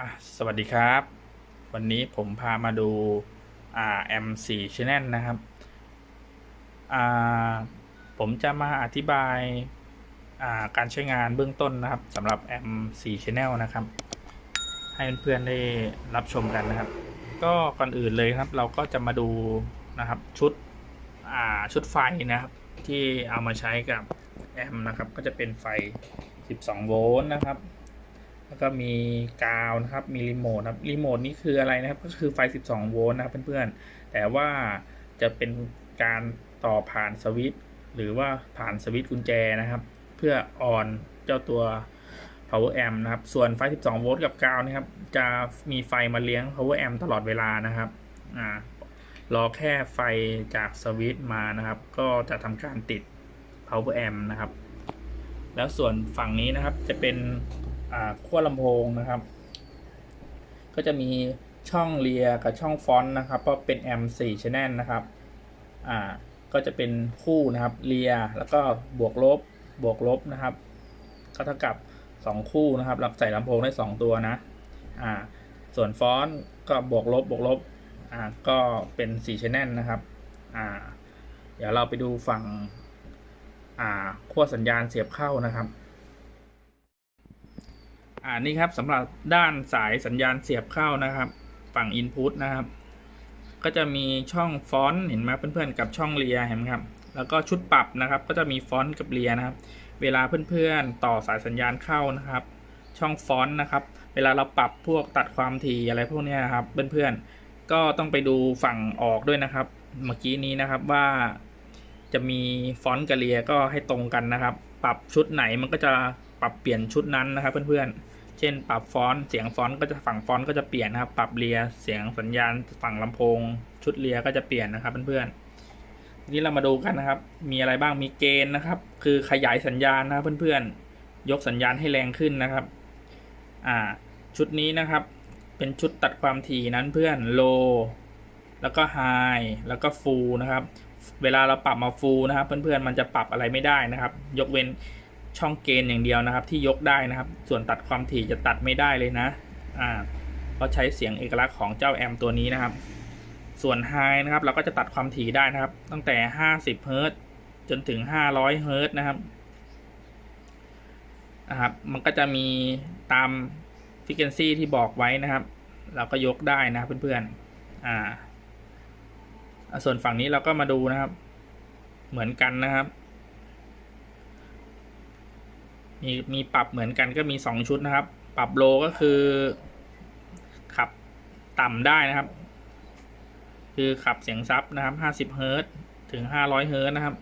อะสวัสดีครับ วันนี้ผมพามาดูอ่า M4 Channel นะครับอ่าผมจะมาอธิบายอ่าการใช้งานเบื้องต้นนะครับสำหรับ M4 Channel นะครับ ให้เพื่อนๆได้รับชมกันนะครับ ก็ก่อนอื่นเลยครับ เราก็จะมาดูนะครับชุดอ่าชุดไฟนะครับ ที่เอามาใช้กับแอมนะครับ ก็จะเป็นไฟ 12 โวลต์นะครับ แล้วก็มีกาวนะครับ มีรีโมทนะครับ รีโมทนี่คืออะไรนะครับ ก็คือไฟ 12 โวลต์นะครับเพื่อนๆ แต่ว่าจะเป็นการต่อผ่านสวิตช์หรือว่าผ่านสวิตช์กุญแจนะครับ เพื่อออนเจ้าตัว power amp นะครับ ส่วนไฟ 12 โวลต์กับกาวนะครับ จะมีไฟมาเลี้ยง power amp ตลอดเวลานะครับ อ่ารอแค่ไฟจากสวิตช์มานะครับ ก็จะทำการติด power amp นะครับ แล้วส่วนฝั่งนี้นะครับจะเป็น ขั้วลำโพงนะครับ ก็จะมีช่องเลียกับช่องฟอนต์นะครับเพราะเป็นแอม4 channel นะครับอ่าก็จะเป็นคู่นะครับเลียแล้วก็บวกลบบวกลบนะครับ ก็เท่ากับ 2 คู่นะครับรับใส่ลำโพงได้ 2 ตัวนะอ่าส่วนฟอนต์ก็บวกลบบวกลบอ่าก็เป็น4 channel นะครับอ่าเดี๋ยวเราไปดูฝั่งอ่าขั้วสัญญาณเสียบเข้านะครับ อ่านี่ครับสำหรับด้านสายสัญญาณเสียบเข้านะครับ ฝั่ง Input นะครับ ก็จะมีช่องฟอนต์เห็นไหมเพื่อนๆกับช่องเลียเห็นไหมครับ แล้วก็ชุดปรับนะครับ ก็จะมีฟอนต์กับเลียนะครับ เวลาเพื่อนๆ ต่อสายสัญญาณเข้านะครับ ช่องฟอนต์นะครับ เวลาเราปรับพวกตัดความถี่อะไรพวกนี้นะครับเพื่อนๆก็ต้องไปดูฝั่งออกด้วยนะครับ เมื่อกี้นี้นะครับว่าจะมีฟอนต์กับเลียก็ให้ตรงกันนะครับ ปรับชุดไหนมันก็จะปรับเปลี่ยนชุดนั้นนะครับเพื่อนๆ เช่น ปรับฟอนต์เสียงฟอนต์ก็จะฝั่งฟอนต์ก็จะเปลี่ยนนะครับ ปรับเลียเสียงสัญญาณฝั่งลำโพง ชุดเลียก็จะเปลี่ยนนะครับเพื่อนๆทีนี้เรามาดูกันนะครับ มีอะไรบ้างมีเกณฑ์นะครับ คือขยายสัญญาณนะครับเพื่อนๆ ยกสัญญาณให้แรงขึ้นนะครับอ่าชุดนี้นะครับ เป็นชุดตัดความถี่นั้นเพื่อน low แล้วก็ high แล้วก็ full นะครับ เวลาเราปรับมา full นะครับ เพื่อนๆมันจะปรับอะไรไม่ได้นะครับ ยกเว้น ช่องเกณฑ์อย่างเดียวนะครับ ที่ยกได้นะครับ ส่วนตัดความถี่จะตัดไม่ได้เลยนะอ่าเพราใช้เสียงเอกลักษณ์ของเจ้าแอมตัวนี้นะครับ ส่วน high นะครับ เราก็จะตัดความถี่ได้นะครับ ตั้งแต่ 50เฮิรตจนถึง 500เฮิรตนะครับนะครับ มันก็จะมีตาม frequency ที่บอกไว้นะครับ เราก็ยกได้นะเพื่อนๆ อ่า ส่วนฝั่งนี้เราก็มาดูนะครับ เหมือนกันนะครับ มีมีปรับเหมือนกันก็มีสองชุดนะครับ ปรับโลก็คือขับต่ำได้นะครับ คือขับเสียงซับนะครับห้าสิบเฮิร์ตถึงห้าร้อยเฮิร์ตนะครับ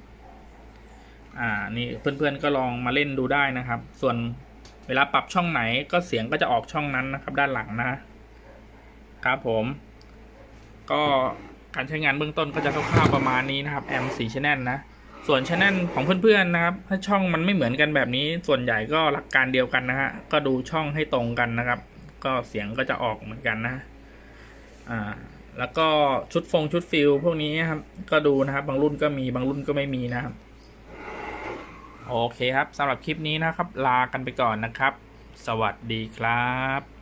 อ่านี่เพื่อนๆก็ลองมาเล่นดูได้นะครับ ส่วนเวลาปรับช่องไหนก็เสียงก็จะออกช่องนั้นนะครับ ด้านหลังนะครับผม ก็การใช้งานเบื้องต้นก็จะคร่าวๆประมาณนี้นะครับแอมสี่ชแนลนะ ส่วนชแนลของเพื่อนๆนะครับ ถ้าช่องมันไม่เหมือนกันแบบนี้ ส่วนใหญ่ก็หลักการเดียวกันนะฮะก็ดูช่องให้ตรงกันนะครับ ก็เสียงก็จะออกเหมือนกันนะอ่าแล้วก็ชุดฟงชุดฟิลพวกนี้ครับ ก็ดูนะครับ บางรุ่นก็มีบางรุ่นก็ไม่มีนะครับ โอเคครับสำหรับคลิปนี้นะครับ ลากันไปก่อนนะครับ สวัสดีครับ